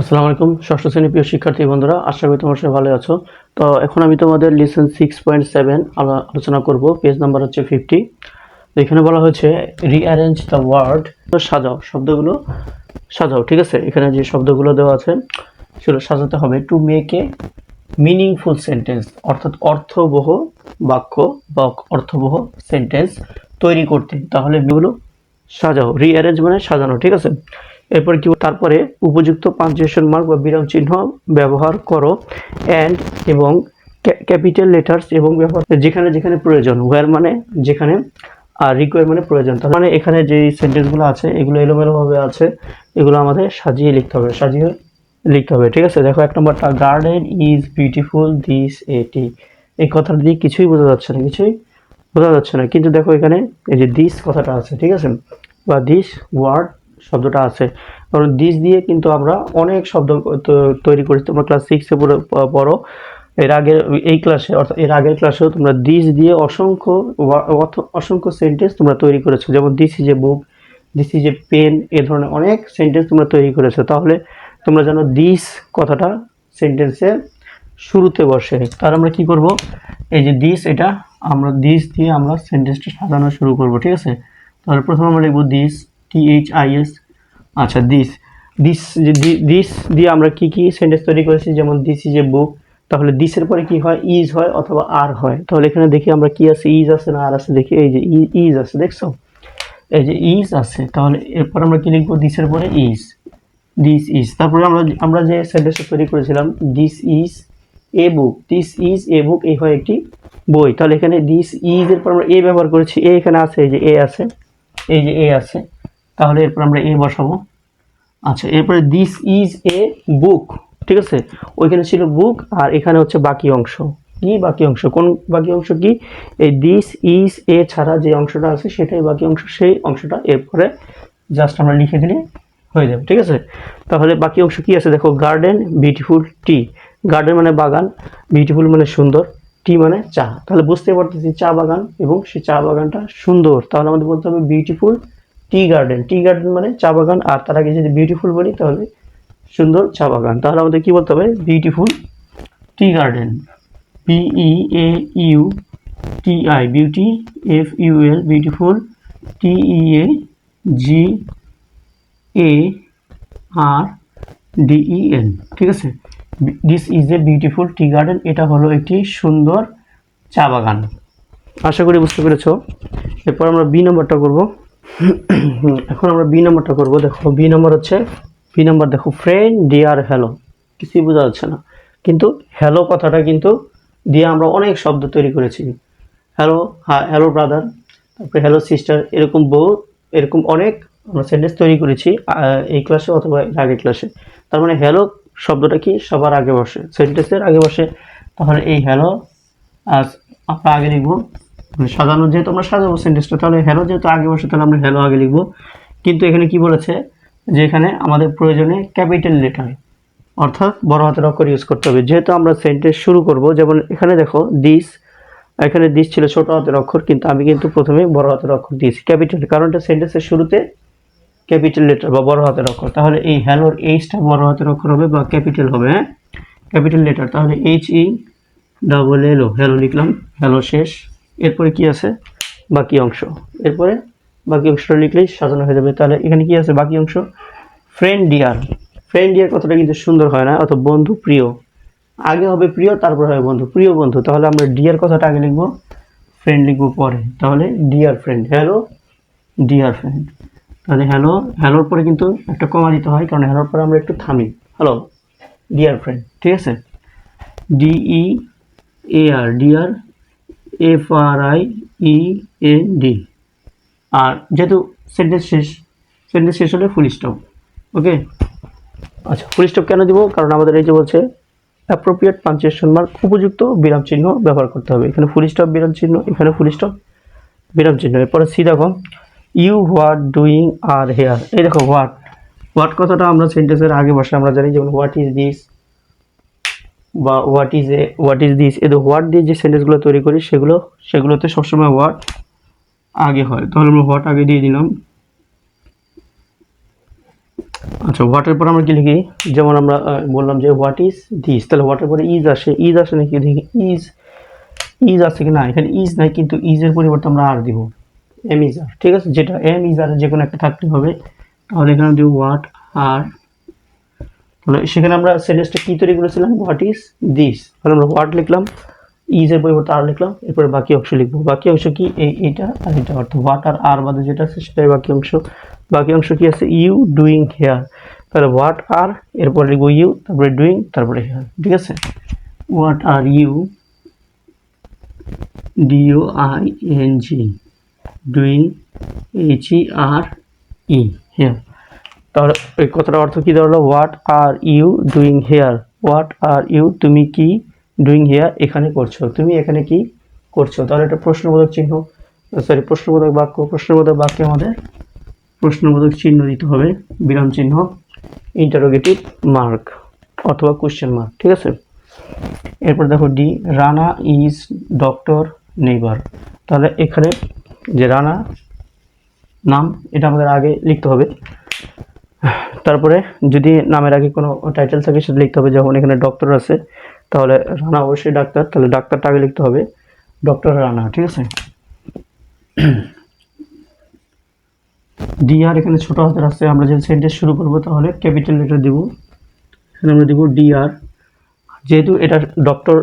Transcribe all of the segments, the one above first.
আসসালামু আলাইকুম, ষষ্ঠ শ্রেণি প্রিয় শিক্ষার্থী বন্ধুরা, আশা করি তোমার সবাই ভালো আছো। তো এখন আমি তোমাদের লিসন সিক্স পয়েন্ট সেভেন আলোচনা করব পেজ নাম্বার হচ্ছে ফিফটি এখানে বলা হয়েছে রিঅ্যারেঞ্জ দ্য ওয়ার্ড সাজাও, শব্দগুলো সাজাও, ঠিক আছে? এখানে যে শব্দগুলো দেওয়া আছে, সেগুলো সাজাতে হবে। To make a meaningful sentence অর্থাৎ অর্থবহ বাক্য বা অর্থবহ সেন্টেন্স তৈরি করতে। তাহলে এগুলো সাজাও রিঅ্যারেঞ্জ মানে সাজানো, ঠিক আছে? এরপর কি, তারপরে উপযুক্ত পাঞ্চুয়েশন মার্ক বা বিরাম চিহ্ন ব্যবহার করো অ্যান্ড এবং ক্যাপিটাল লেটার্স এবং ব্যবহার, যেখানে যেখানে প্রয়োজন ওয়ার মানে যেখানে, আর রিকোয়ার মানে প্রয়োজন। তার মানে এখানে যে সেন্টেন্সগুলো আছে, এগুলো এলোমেলোভাবে আছে, এগুলো আমাদের সাজিয়ে লিখতে হবে, সাজিয়ে লিখতে হবে, ঠিক আছে? দেখো, এক নম্বরটা গার্ডেন ইজ বিউটিফুল দিস এটি এই কথাটা দিয়ে কিছুই বোঝা যাচ্ছে না, কিছুই বোঝা যাচ্ছে না। কিন্তু দেখো এখানে, এই যে দিস কথাটা আছে, ঠিক আছে? বা দিস ওয়ার্ড শব্দটা আছে। কারণ দিস দিয়ে কিন্তু আমরা অনেক শব্দ তৈরি করেছি। তোমরা ক্লাস সিক্সে পড়ো এর আগের, এই ক্লাসে অর্থাৎ এর আগের ক্লাসেও তোমরা দিস দিয়ে অসংখ্য অসংখ্য সেন্টেন্স তোমরা তৈরি করেছ। যেমন this is a book this is a pen এ ধরনের অনেক সেন্টেন্স তোমরা তৈরি করেছ। তাহলে তোমরা জানো দিস কথাটা সেন্টেন্সের শুরুতে বসে। তার আমরা কি করব? এই যে দিস এটা, আমরা দিস দিয়ে আমরা সেন্টেন্সটা সাজানো শুরু করব, ঠিক আছে? তাহলে প্রথমে আমরা লিখব দিস আই এস আচ্ছা দিস দিস দিস দিয়ে আমরা কি কি সেন্টেন্স তৈরি করেছি? যেমন দিস ইজ এ বুক তাহলে দিসের পরে কি হয়? ইজ হয় অথবা আর হয়। তাহলে এখানে দেখি আমরা কি আছে? ইজ আছে না আর আছে? দেখি, এই যে ইজ আছে, দেখছ? এই যে ইজ আছে, তাহলে এরপর আমরা কি লিখব? দিসের পরে ইজ দিস ইজ তারপরে আমরা আমরা যে সেন্টেন্সটা তৈরি করেছিলাম this is a book this is a book এই হয় একটি বই। তাহলে এখানে দিস ইজ এর পর আমরা এ ব্যবহার করেছি। এ এখানে আছে, এই যে এ আছে, এই যে এ আছে। তাহলে এরপর আমরা এ বসাবো। আচ্ছা এরপরে দিস ইজ এ বুক ঠিক আছে? ওইখানে ছিল বুক আর এখানে হচ্ছে বাকি অংশ। কি বাকি অংশ? কোন বাকি অংশ কি? এই দিস ইজ এ ছাড়া যে অংশটা আছে সেটাই বাকি অংশ, সেই অংশটা এরপরে জাস্ট আমরা লিখে দিলে হয়ে যাবে, ঠিক আছে? তাহলে বাকি অংশ কি আছে? দেখো গার্ডেন বিউটিফুল টি গার্ডেন মানে বাগান বিউটিফুল মানে সুন্দর টি মানে চা। তাহলে বুঝতে পারতেছি চা বাগান এবং সেই চা বাগানটা সুন্দর। তাহলে আমাদের বলতে হবে beautiful tea garden. Tea garden মানে চা বাগান, আর তার আগে যদি বিউটিফুল বলি তাহলে সুন্দর চা বাগান। তাহলে আমাদের কি বলতে হবে? Beautiful tea garden. B E A U T I beauty F U L beautiful T E A G A R D E N ঠিক আছে? This is a beautiful tea garden এটা হলো একটি সুন্দর চা বাগান। আশা করি বুঝতে পেরেছ। এরপর আমরা বি নম্বরটা করব। এখন আমরা বি নম্বরটা করব। দেখো বি নম্বর হচ্ছে বি নম্বর দেখো ফ্রেন্ড ডিয়ার হ্যালো কিছুই বোঝা যাচ্ছে না। কিন্তু হ্যালো কথাটা কিন্তু দিয়ে আমরা অনেক শব্দ তৈরি করেছি। হ্যালো হ্যাঁ হ্যালো ব্রাদার তারপরে হ্যালো সিস্টার এরকম বহু এরকম অনেক আমরা সেন্টেন্স তৈরি করেছি এই ক্লাসে অথবা আগের ক্লাসে তার মানে হ্যালো শব্দটা কি? সবার আগে বসে। সেন্টেন্সের আগে বসে। তাহলে এই হ্যালো আর আমরা আগে লিখব সাজানো, যেহেতু আমরা সাজাবো সেন্টেন্সটা তাহলে হ্যালো যেহেতু আগে বসে, তাহলে আমরা হ্যালো আগে লিখব। কিন্তু এখানে কি বলেছে? যে এখানে আমাদের প্রয়োজনে ক্যাপিটাল লেটার অর্থাৎ বড় হাতের অক্ষর ইউজ করতে হবে। যেহেতু আমরা সেন্টেন্স শুরু করব, যেমন এখানে দেখো দিস এখানে দিস ছিল ছোট হাতের অক্ষর, কিন্তু আমি কিন্তু প্রথমে বড় হাতের অক্ষর দিয়েছি। ক্যাপিটাল কারণ এটা সেন্টেন্সের শুরুতে ক্যাপিটাল লেটার বা বড় হাতের অক্ষর। তাহলে এই হ্যালোর এইচটা বড় হাতের অক্ষর হবে বা ক্যাপিটাল হবে হ্যাঁ? ক্যাপিটাল লেটার তাহলে H E double L O hello লিখলাম হ্যালো শেষ। এরপরে কি আছে? বাকি অংশ। এরপরে বাকি অংশটা লিখলেই সাজানো হয়ে যাবে। তাহলে এখানে কি আছে? বাকি অংশ? ফ্রেন্ড ডিয়ার ফ্রেন্ড ডিয়ার কথাটা কিন্তু সুন্দর হয় না অত বন্ধু প্রিয়। আগে হবে প্রিয়, তারপর হবে বন্ধু। প্রিয় বন্ধু, তাহলে আমরা ডিয়ার কথাটা আগে লিখব। ফ্রেন্ড লিখব পরে। তাহলে dear friend hello dear friend তাহলে হ্যালো হ্যালোর পরে কিন্তু একটা কমা দিতে হয়, কারণ হ্যালোর পরে আমরা একটু থামি। হ্যালো ডিয়ার ফ্রেন্ড ঠিক আছে? D E A R dear F R I E N D আর যেহেতু সেন্টেন্স শেষ সেন্টেন্স শেষ হলে ফুল স্টপ ওকে আচ্ছা ফুল স্টপ কেন দিব? কারণ আমাদের এই যে বলছে অ্যাপ্রোপ্রিয়েট পাঞ্চুয়েশন মার্ক উপযুক্ত বিরাম চিহ্ন ব্যবহার করতে হবে। এখানে ফুল স্টপ বিরাম চিহ্ন, এখানে ফুল স্টপ বিরাম চিহ্ন। এরপরে সি দেখো। You what doing are here এই দেখো হোয়াট হোয়াট কথাটা আমরা সেন্টেন্সের আগে বসে আমরা জানি, যেমন হোয়াট ইজ দিস বা what is a what is this এদের হোয়াট দিয়ে যে সেন্টেন্সগুলো তৈরি করি, সেগুলো, সেগুলোতে সবসময় হোয়াট আগে হয়। তাহলে আমরা হোয়াট আগে দিয়ে দিলাম। আচ্ছা হোয়াটের পর আমরা কি লিখি? যেমন আমরা বললাম যে হোয়াট ইজ দিস তাহলে হোয়াটের পরে ইজ আসে। ইজ আসে নাকি? দেখি ইজ ইজ আছে কি না? এখানে ইজ নাই, কিন্তু ইজের পরিবর্তে আমরা আর দিব। এম ইজ আর ঠিক আছে? যেটা এম ইজ আর যে কোনো একটা থাকতে হবে। তাহলে এখানে দিব হোয়াট আর তাহলে সেখানে আমরা সেন্টেন্সটা কী তৈরি করেছিলাম? হোয়াট ইজ দিস তাহলে আমরা হোয়াট লিখলাম ইজের পরিবর্তে আর লিখলাম, এরপরে বাকি অংশ লিখব। বাকি অংশ কি? এই, এটা আর এটা অর্থাৎ হোয়াট আর আর বাদে যেটা আছে সেটাই বাকি অংশ। বাকি অংশ কি আছে? ইউ ডুইং হেয়ার তাহলে হোয়াট আর এরপরে লিখব ইউ তারপরে ডুইং তারপরে হেয়ার ঠিক আছে? What are you D O I N G doing H E R E here তাহলে এই কথাটার অর্থ কী দাঁড়াল? What are you doing here what are you তুমি কি ডুইং হেয়ার এখানে করছ। তুমি এখানে কি করছ? তাহলে এটা প্রশ্নবোধক চিহ্ন। সরি প্রশ্নবোধক বাক্য। প্রশ্নবোধক বাক্যে আমাদের প্রশ্নবোধক চিহ্ন দিতে হবে। বিরাম চিহ্ন। ইন্টারোগেটিভ মার্ক অথবা কোশ্চেন মার্ক ঠিক আছে? এরপর দেখো D Rana is doctor neighbour তাহলে এখানে যে রানা নাম, এটা আমাদের আগে লিখতে হবে। তারপরে যদি নামের আগে কোনো টাইটেল থাকে, সেটা লিখতে হবে। যেমন এখানে ডক্টর আছে, তাহলে রানা অবশ্যই ডাক্তার। তাহলে ডাক্তারটা আগে লিখতে হবে। ডক্টর রানা, ঠিক আছে? ডি আর এখানে ছোট হাতের আছে, আমরা যদি সেন্টেন্স শুরু করব, তাহলে ক্যাপিটাল লেটার দিব। এখানে আমরা দিব ডি আর যেহেতু এটা ডক্টর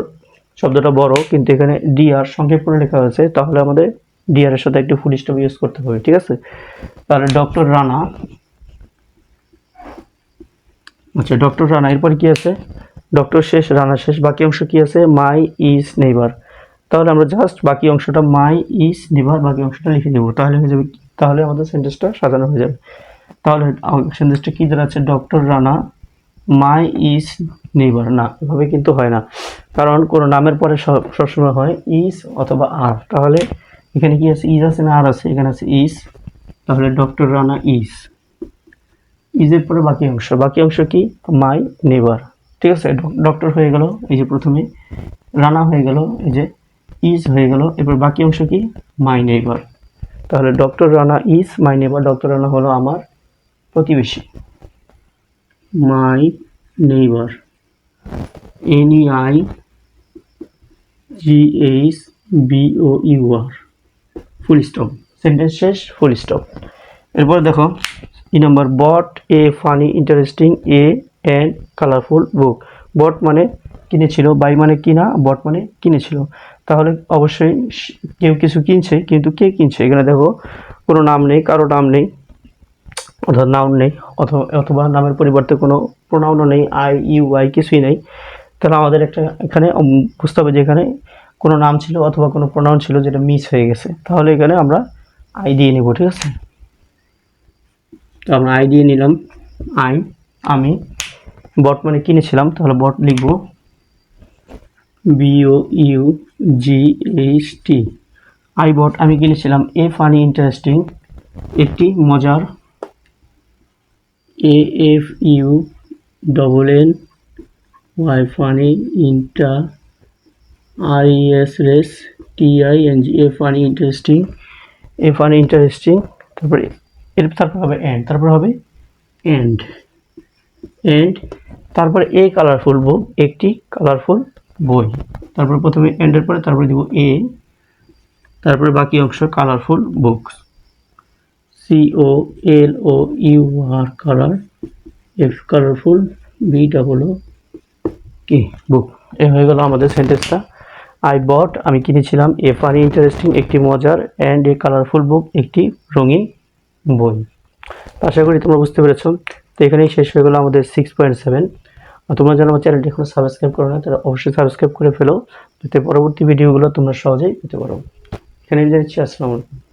শব্দটা বড়, কিন্তু এখানে ডি আর সংক্ষেপ করে লেখা হয়েছে তাহলে আমাদের ডি আর এর সাথে একটু ফুল স্টপ ইউজ করতে হবে, ঠিক আছে? তাহলে ডক্টর রানা আচ্ছা ডক্টর রানা, এরপর কি আছে? ডক্টর শেষ, রানা শেষ, বাকি অংশ কি আছে? My is neighbour. তাহলে আমরা জাস্ট বাকি অংশটা মাই ইজ নেইবার, বাকি অংশটা লিখে দেবো তাহলে হয়ে যাবে তাহলে আমাদের সেন্টেন্সটা সাজানো হয়ে যাবে। তাহলে সেন্টেন্সটা কী দাঁড়াচ্ছে doctor Rana, my is neighbour. না, এভাবে কিন্তু হয় না। কারণ কোনো নামের পরে সব- সবসময় হয় ইজ অথবা আর। তাহলে এখানে কি আছে? ইজ আছে না আর আছে? এখানে আছে ইজ। তাহলে ডক্টর রানা ইজ। ইজের পরে বাকি অংশ। বাকি অংশ কি? মাই নেবার ঠিক আছে ডক্টর হয়ে গেল এই যে প্রথমে, রানা হয়ে গেল এই যে ইজ হয়ে গেল এবার বাকি অংশ কি? মাই নেবার তাহলে ডক্টর রানা ইজ, মাই নেবার ডক্টর রানা হলো আমার প্রতিবেশী। My neighbour. N E I G H B O U R. Full stop. Sentence শেষ, ফুল স্টপ। এরপর দেখো ই number bought a funny interesting a and colourful book bought মানে কিনেছিল বাই মানে কিনা বট মানে কিনেছিল। তাহলে অবশ্যই কেউ কিছু কিনছে, কিন্তু কে কিনছে? এখানে দেখো, কোনো নাম নেই, কারও নাম নেই অর্থাৎ নাউন নেই, অথবা অথবা নামের পরিবর্তে কোনো প্রোনাউনও নেই আই ইউ আই কিছুই নেই। তাহলে আমাদের একটা, এখানে বুঝতে হবে যে এখানে কোনো নাম ছিল অথবা কোনো প্রোনাউন ছিল যেটা মিস হয়ে গেছে। তাহলে এখানে আমরা আই দিয়ে নেব, ঠিক আছে? তো আমরা আই দিয়ে নিলাম আই আমি। বট মানে কিনেছিলাম, তাহলে বট লিখব B O U G H T I bought আমি কিনেছিলাম এ ফানি ইন্টারেস্টিং একটি মজার a F U double N Y funny inter R S race T I N G a funny interesting a funny interesting তারপরে এর তারপর হবে and তারপর হবে এন্ড এন্ড তারপরে এ কালারফুল বুক একটি কালারফুল বই। তারপর প্রথমে এন্ডের পরে তারপরে দিব এ, তারপরে বাকি অংশ colourful books C O L O U R colour F colourful B double O K book a হয়ে গেল আমাদের সেন্টেন্সটা আই বট আমি কিনেছিলাম। এ ফানি ইন্টারেস্টিং একটি মজার। অ্যান্ড এ কালারফুল বুক একটি রঙিন বই। আশা করি তোমরা বুঝতে পেরেছ। তো এখানেই শেষ হয়ে গেলো আমাদের সিক্স পয়েন্ট সেভেন আর তোমরা যারা আমার চ্যানেলটি এখনও সাবস্ক্রাইব করো না, তারা অবশ্যই সাবস্ক্রাইব করে ফেলো। যাতে পরবর্তী ভিডিওগুলো তোমরা সহজেই পেতে পারো। এখানে জানাচ্ছি আসসালামু আলাইকুম।